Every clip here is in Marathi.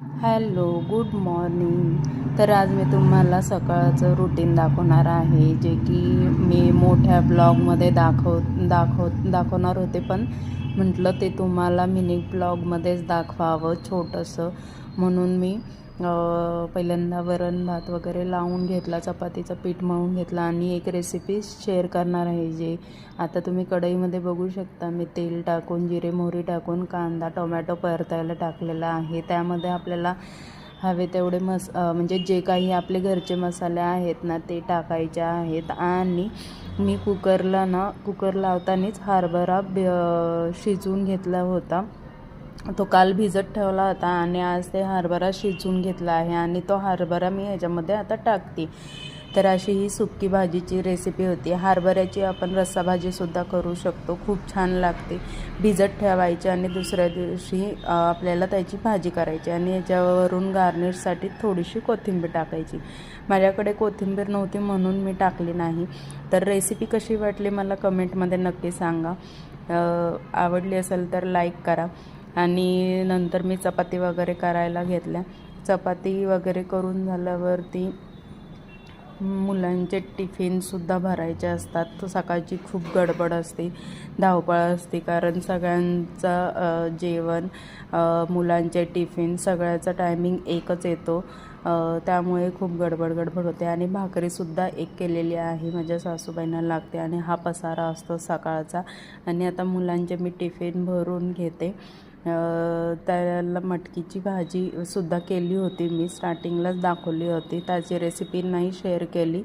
Hello good morning. तर आज मी तुम्हाला सकाळचं रुटीन दाखवणार आहे जे की मी मोठ्या ब्लॉगमध्ये दाखव दाखव दाखवणार होते पण म्हटलं ते तुम्हाला मिनी ब्लॉगमध्येच दाखवावं छोटंसं. म्हणून मी पहिल्यांदा वरण भात वगैरे लावून घेतला चपातीचं पीठ मळून घेतलं आणि एक रेसिपी शेअर करणार आहे जे आता तुम्ही कढईमध्ये बघू शकता. मी तेल टाकून जिरे मोहरी टाकून कांदा टोमॅटो परतायला टाकलेला आहे. त्यामध्ये आपल्याला हवे तेवढे मस म्हणजे जे काही आपले घरचे मसाले आहेत ना ते टाकायचे आहेत. आणि मी कुकरला ना कुकर लावतानाच हरभरा ब- शिजवून घेतला होता. तो काल भिजत ठेवला होता आणि आज ते हरभरा शिजवून घेतला आहे आणि तो हरभरा मी ह्याच्यामध्ये आता टाकते. तर अशी ही सुक्की भाजीची रेसिपी होती. हरभऱ्याची आपण रस्सा भाजीसुद्धा करू शकतो. खूप छान लागते. भिजत ठेवायची आणि दुसऱ्या दिवशी आपल्याला त्याची भाजी करायची आणि याच्यावरून गार्निशसाठी थोडीशी कोथिंबीर टाकायची. माझ्याकडे कोथिंबीर नव्हती म्हणून मी टाकली नाही. तर रेसिपी कशी वाटली मला कमेंटमध्ये नक्की सांगा. आवडली असेल तर लाईक करा. आणि नंतर मी चपाती वगैरे करायला घेतल्या. चपाती वगैरे करून झाल्यावरती मुलांचे टिफिनसुद्धा भरायचे असतात. सकाळची खूप गडबड असते धावपळ असते. कारण सगळ्यांचं जेवण मुलांचे टिफिन सगळ्याचा टायमिंग एकच येतो. त्यामुळे खूप गडबड गडबड होते. आणि भाकरीसुद्धा एक केलेली आहे. माझ्या सासूबाईंना लागते आणि हा पसारा असतो सकाळचा. आणि आता मुलांचे मी टिफिन भरून घेते. त्याला मटकीची भाजी सुद्धा केली होती मी. स्टार्टिंगलाच दाखवली होती. त्याची रेसिपी नाही शेअर केली.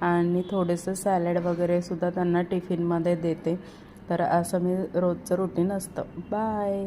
आणि थोडंसं सॅलड वगैरे सुद्धा त्यांना टिफिनमध्ये देते. तर असं मी रोजचं रुटीन असतं. बाय